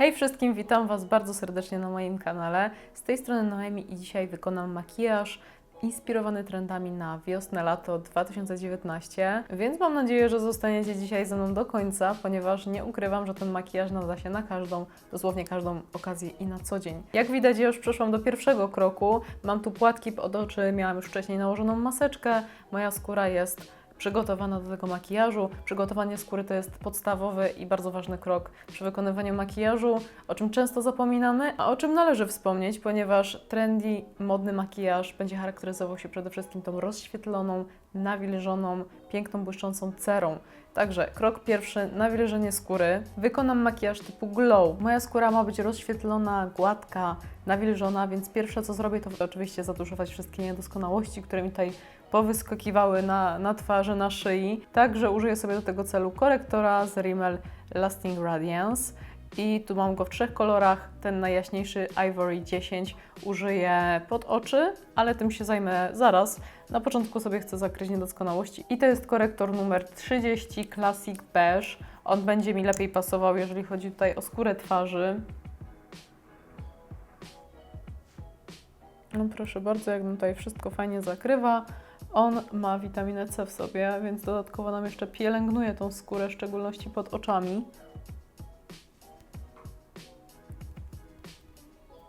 Hej wszystkim, witam Was bardzo serdecznie na moim kanale. Z tej strony Noemi i dzisiaj wykonam makijaż inspirowany trendami na wiosnę, lato 2019. Więc mam nadzieję, że zostaniecie dzisiaj ze mną do końca, ponieważ nie ukrywam, że ten makijaż nada się na każdą, dosłownie każdą okazję i na co dzień. Jak widać, już przeszłam do pierwszego kroku. Mam tu płatki pod oczy, miałam już wcześniej nałożoną maseczkę. Moja skóra jest przygotowana do tego makijażu. Przygotowanie skóry to jest podstawowy i bardzo ważny krok przy wykonywaniu makijażu, o czym często zapominamy, a o czym należy wspomnieć, ponieważ trendy, modny makijaż będzie charakteryzował się przede wszystkim tą rozświetloną, nawilżoną, piękną, błyszczącą cerą. Także krok pierwszy, nawilżenie skóry. Wykonam makijaż typu glow. Moja skóra ma być rozświetlona, gładka, nawilżona, więc pierwsze co zrobię to oczywiście zatuszować wszystkie niedoskonałości, które mi tutaj powyskakiwały na, na twarzy, na szyi. Także użyję sobie do tego celu korektora z Rimmel Lasting Radiance. I tu mam go w trzech kolorach. Ten najjaśniejszy Ivory 10 użyję pod oczy, ale tym się zajmę zaraz. Na początku sobie chcę zakryć niedoskonałości. I to jest korektor numer 30 Classic Beige. On będzie mi lepiej pasował, jeżeli chodzi tutaj o skórę twarzy. No proszę bardzo, jak tutaj wszystko fajnie zakrywa. On ma witaminę C w sobie, więc dodatkowo nam jeszcze pielęgnuje tą skórę, w szczególności pod oczami.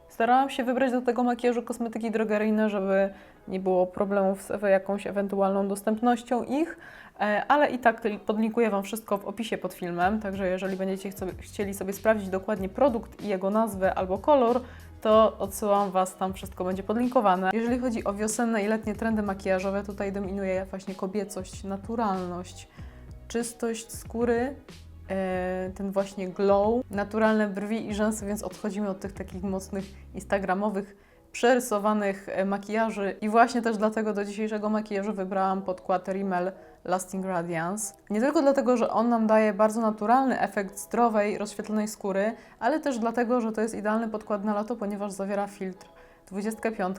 Starałam się wybrać do tego makijażu kosmetyki drogeryjne, żeby nie było problemów z jakąś ewentualną dostępnością ich, e, ale i tak podlinkuję Wam wszystko w opisie pod filmem, także jeżeli będziecie chcieli sobie sprawdzić dokładnie produkt i jego nazwę albo kolor, to odsyłam Was, tam wszystko będzie podlinkowane. Jeżeli chodzi o wiosenne i letnie trendy makijażowe, tutaj dominuje właśnie kobiecość, naturalność, czystość skóry, e, ten właśnie glow, naturalne brwi i rzęsy, więc odchodzimy od tych takich mocnych instagramowych, przerysowanych e, makijaży i właśnie też dlatego do dzisiejszego makijażu wybrałam podkład Rimmel Lasting Radiance. Nie tylko dlatego, że on nam daje bardzo naturalny efekt zdrowej, rozświetlonej skóry, ale też dlatego, że to jest idealny podkład na lato, ponieważ zawiera filtr 25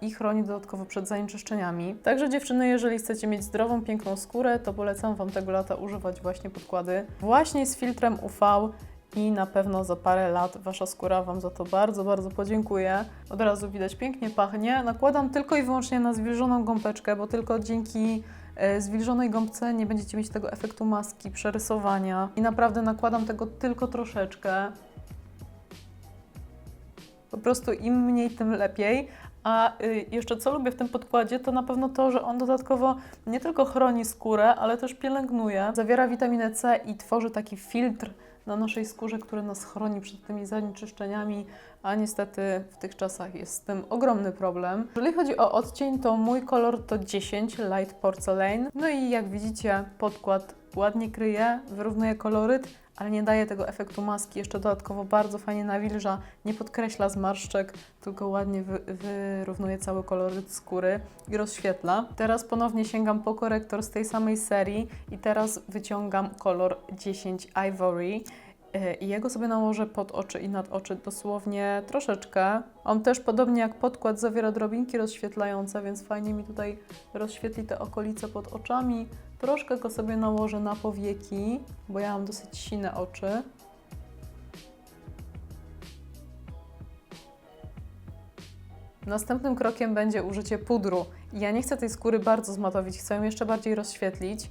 i chroni dodatkowo przed zanieczyszczeniami. Także dziewczyny, jeżeli chcecie mieć zdrową, piękną skórę, to polecam Wam tego lata używać właśnie podkłady właśnie z filtrem UV i na pewno za parę lat Wasza skóra Wam za to bardzo, bardzo podziękuje. Od razu widać pięknie pachnie. Nakładam tylko i wyłącznie na zwilżoną gąbeczkę, bo tylko dzięki E, zwilżonej gąbce nie będziecie mieć tego efektu maski, przerysowania. I naprawdę nakładam tego tylko troszeczkę. Po prostu im mniej, tym lepiej. A y, jeszcze co lubię w tym podkładzie, to na pewno to, że on dodatkowo nie tylko chroni skórę, ale też pielęgnuje. Zawiera witaminę C i tworzy taki filtr na naszej skórze, który nas chroni przed tymi zanieczyszczeniami, a niestety w tych czasach jest z tym ogromny problem. Jeżeli chodzi o odcień, to mój kolor to 10 Light Porcelain. No i jak widzicie, podkład ładnie kryje, wyrównuje koloryt, ale nie daje tego efektu maski. Jeszcze dodatkowo bardzo fajnie nawilża, nie podkreśla zmarszczek, tylko ładnie wy wyrównuje cały koloryt skóry i rozświetla. Teraz ponownie sięgam po korektor z tej samej serii i teraz wyciągam kolor 10 Ivory. E, I jego sobie nałożę pod oczy i nad oczy dosłownie troszeczkę. On też podobnie jak podkład zawiera drobinki rozświetlające, więc fajnie mi tutaj rozświetli te okolice pod oczami. Troszkę go sobie nałożę na powieki, bo ja mam dosyć sine oczy. Następnym krokiem będzie użycie pudru. Ja nie chcę tej skóry bardzo zmatowić, chcę ją jeszcze bardziej rozświetlić,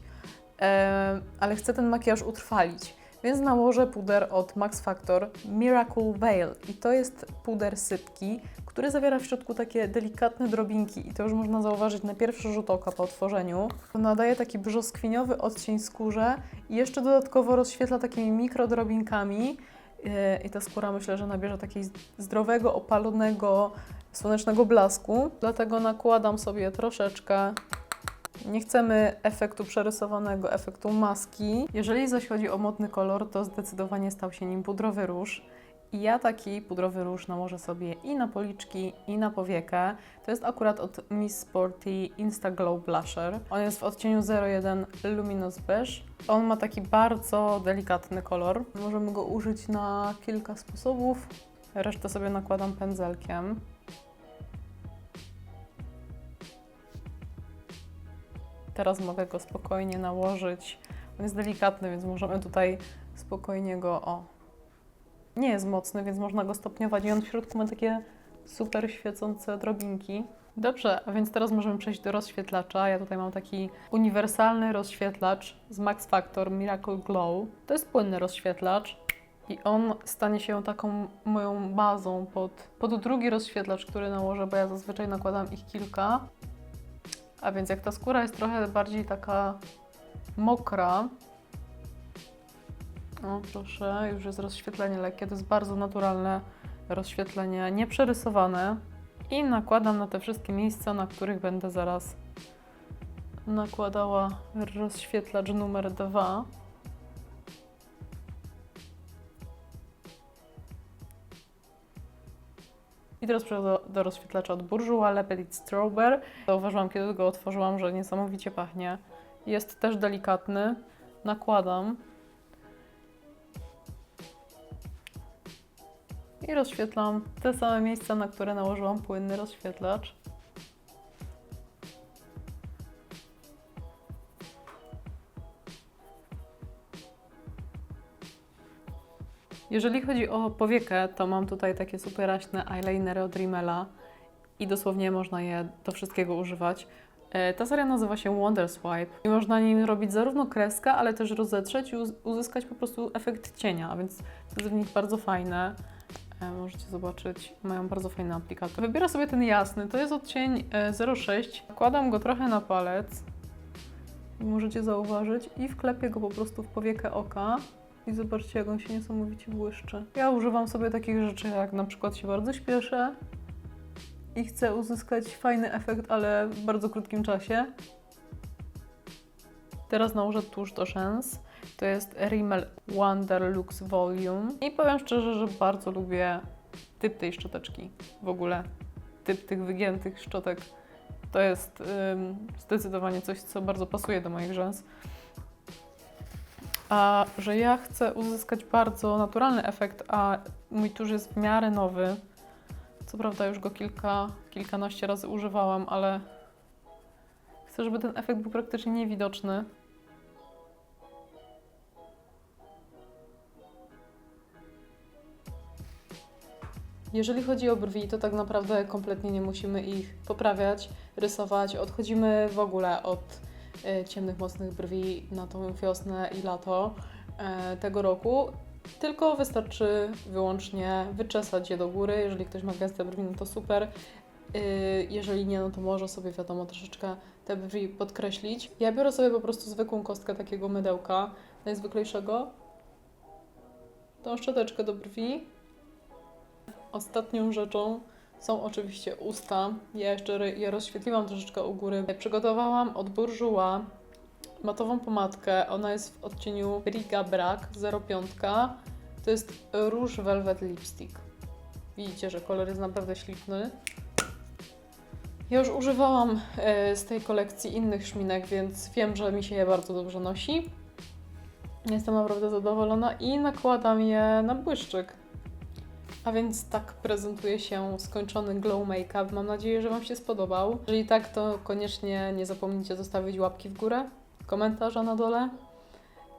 ale chcę ten makijaż utrwalić. Więc nałożę puder od Max Factor Miracle Veil i to jest puder sypki, który zawiera w środku takie delikatne drobinki i to już można zauważyć na pierwszy rzut oka po otworzeniu. Nadaje taki brzoskwiniowy odcień skórze i jeszcze dodatkowo rozświetla takimi mikrodrobinkami yy, i ta skóra myślę, że nabierze takiego zdrowego, opalonego, słonecznego blasku. Dlatego nakładam sobie troszeczkę nie chcemy efektu przerysowanego, efektu maski. Jeżeli zaś chodzi o modny kolor, to zdecydowanie stał się nim pudrowy róż. I ja taki pudrowy róż nałożę sobie i na policzki, i na powiekę. To jest akurat od Miss Sporty Insta Glow Blusher. On jest w odcieniu 01 Luminous Beige. On ma taki bardzo delikatny kolor. Możemy go użyć na kilka sposobów. Resztę sobie nakładam pędzelkiem. Teraz mogę go spokojnie nałożyć. On jest delikatny, więc możemy tutaj spokojnie go o nie jest mocny, więc można go stopniować i on w środku ma takie super świecące drobinki. Dobrze, a więc teraz możemy przejść do rozświetlacza. Ja tutaj mam taki uniwersalny rozświetlacz z Max Factor Miracle Glow. To jest płynny rozświetlacz i on stanie się taką moją bazą pod, pod drugi rozświetlacz, który nałożę, bo ja zazwyczaj nakładam ich kilka. A więc jak ta skóra jest trochę bardziej taka mokra, o proszę, już jest rozświetlenie lekkie, to jest bardzo naturalne rozświetlenie, nieprzerysowane. I nakładam na te wszystkie miejsca, na których będę zaraz nakładała rozświetlacz numer dwa. I teraz przechodzę do, do rozświetlacza od Bourjois Le Petit Strawberry. Zauważyłam, kiedy go otworzyłam, że niesamowicie pachnie. Jest też delikatny. Nakładam. I rozświetlam te same miejsca, na które nałożyłam płynny rozświetlacz. Jeżeli chodzi o powiekę, to mam tutaj takie superaśne eyelinery od Rimmela i dosłownie można je do wszystkiego używać. E, Ta seria nazywa się Wonder Swipe i można nim robić zarówno kreskę, ale też rozetrzeć i uz- uzyskać po prostu efekt cienia, więc to jest w nich bardzo fajne. E, Możecie zobaczyć, mają bardzo fajny aplikator. Wybiorę sobie ten jasny, to jest odcień e, 06. Nakładam go trochę na palec, możecie zauważyć, i wklepię go po prostu w powiekę oka. I zobaczcie, jak on się niesamowicie błyszczy. Ja używam sobie takich rzeczy, jak na przykład się bardzo śpieszę i chcę uzyskać fajny efekt, ale w bardzo krótkim czasie. Teraz nałożę tusz do rzęs. To jest Rimmel Wonder Lux Volume. I powiem szczerze, że bardzo lubię typ tej szczoteczki. W ogóle typ tych wygiętych szczotek. To jest ym, zdecydowanie coś, co bardzo pasuje do moich rzęs. A że ja chcę uzyskać bardzo naturalny efekt, a mój tusz jest w miarę nowy. Co prawda już go kilka, kilkanaście razy używałam, ale chcę, żeby ten efekt był praktycznie niewidoczny. Jeżeli chodzi o brwi, to tak naprawdę kompletnie nie musimy ich poprawiać, rysować. Odchodzimy w ogóle od e, ciemnych, mocnych brwi na tą wiosnę i lato e, tego roku. Tylko wystarczy wyłącznie wyczesać je do góry. Jeżeli ktoś ma gęste brwi, no to super. Y, Jeżeli nie, no to może sobie wiadomo troszeczkę te brwi podkreślić. Ja biorę sobie po prostu zwykłą kostkę takiego mydełka, najzwyklejszego. Tą szczoteczkę do brwi. Ostatnią rzeczą są oczywiście usta. Ja jeszcze je rozświetliłam troszeczkę u góry. Przygotowałam od Bourjois matową pomadkę. Ona jest w odcieniu Briga Brac 05. To jest Rouge Velvet Lipstick. Widzicie, że kolor jest naprawdę śliczny. Ja już używałam e, z tej kolekcji innych szminek, więc wiem, że mi się je bardzo dobrze nosi. Jestem naprawdę zadowolona i nakładam je na błyszczyk. A więc tak prezentuje się skończony glow make-up. Mam nadzieję, że Wam się spodobał. Jeżeli tak, to koniecznie nie zapomnijcie zostawić łapki w górę, komentarza na dole.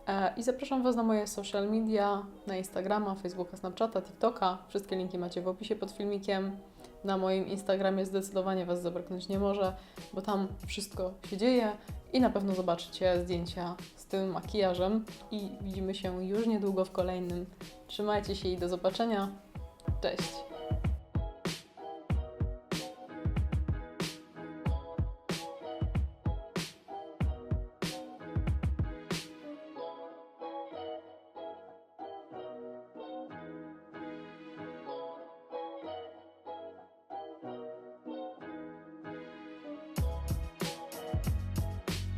E, I zapraszam Was na moje social media, na Instagrama, Facebooka, Snapchata, TikToka. Wszystkie linki macie w opisie pod filmikiem. Na moim Instagramie zdecydowanie Was zabraknąć nie może, bo tam wszystko się dzieje i na pewno zobaczycie zdjęcia z tym makijażem. I widzimy się już niedługo w kolejnym. Trzymajcie się i do zobaczenia. Cześć!